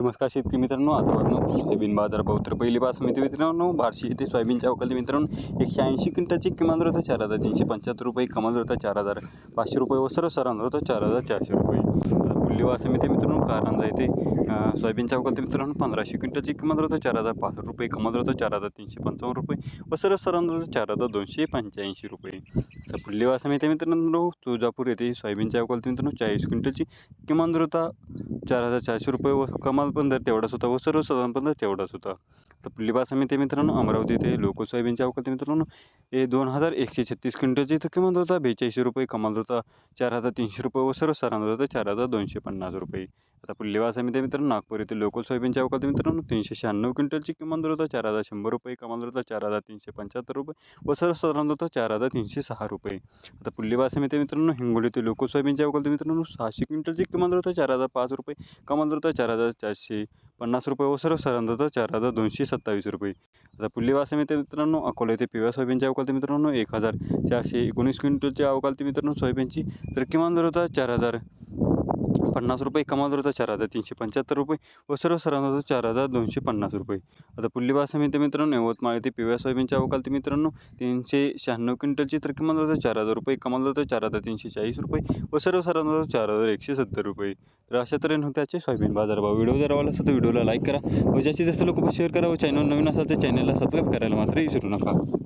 नमस्कार शेतकरी मित्रांनो आता बघा सोयाबीन बाजार भाव तर पहिली बार समिती मित्रांनो बार्शी येथे सोयाबीनच्या अवकाली मित्रांनो एकशे ऐंशी क्विंटलची किमान होता चार हजार तीनशे पंच्याहत्तर रुपये कमाल होता चार हजार पाचशे रुपये व सर्व सरांना होता चार हजार चारशे रुपये. आता समिती मित्रांनो. कारंजा येथे सोयाबीन सोयाबीनच्या मित्रांनो पंधराशे क्विंटलची किमान होता चार हजार पासष्ट रुपये. कमाल होता चार हजार तीनशे पंचावन्न रुपये. व सर्व सरांना चार हजार दोनशे पंच्याऐंशी रुपये. तर पुल्लेवा समिती मित्रांनो तुळजापूर येथे सोयाबीनच्या अवकाली मित्रांनो चाळीस क्विंटलची किमान दर होता चार हजार चारशे रुपये. व कमाल पण दर तेवढाच होता. व सर्वसाधारण पण दर तेवढाच होता. तर लिबा समिती मित्रांनो अमरावती ते लोक सोयाबीनच्या अवकाळी मित्रांनो हे दोन हजार एकशे छत्तीस क्विंटलची तर किमान होता. बेचाळीसशे रुपये कमाल होता. चार हजार तीनशे रुपये व सर्वसाधारण सरांत होता. चार हजार दोनशे पन्नास रुपये. आता पुढली समिती मित्रांनो नागपूर येथे लोकल सोयाबीनच्या अवकाळी मित्रांनो तीनशे शहाण्णव क्विंटलची किमान दर होता. चार हजार शंभर रुपये कमाल होता. चार हजार तीनशे पंच्याहत्तर रुपये व सर्वसाधारण सरांत होता. चार हजार तीनशे सहा रुपये. आता पुढली समिती मित्रांनो हिंगोली ते लोक सोयाबीनच्या अवकाळी मित्रांनो सहाशे क्विंटलची किमान दर होता. चार हजार पाच रुपये कमाल दर होता. चार हजार चारशे पन्नास रुपये व सर्व सरांचा चार हजार दोनशे सत्तावीस रुपये. आता पुढली वास मित्रांनो अकोला येथे पिवळ्या सोयाबीनच्या अवकाळती मित्रांनो एक हजार चारशे एकोणीस क्विंटलच्या अवकाळती मित्रांनो सोयाबीनची तर किमान दर होता चार हजार. पन्नास रुपये कमाल होता चार हजार तीनशे पंच्याहत्तर रुपये व सर्व सरांचा होता चार हजार दोनशे पन्नास रुपये. आता पुढली वास समिती मित्रांनो यवतमाळ येथे पिवळ्या सोयाबीनच्या अवकालती मित्रांनो तीनशे शहाण्णव क्विंटलची तर किमान होता चार हजार रुपये कमाल होता चार हजार तीनशे चाळीस रुपये व सर्व सरांचा होता चार हजार एकशे सत्तर रुपये. तर अशा तऱ्हेने होते सोयाबीन बाजारभाव व्हिडिओ जर आवडला असेल तर व्हिडिओला लाईक करा व जास्तीत जास्त लोक शेअर करा व चॅनल नवीन असाल तर चॅनलला सबस्क्राईब करायला मात्र विसरू नका.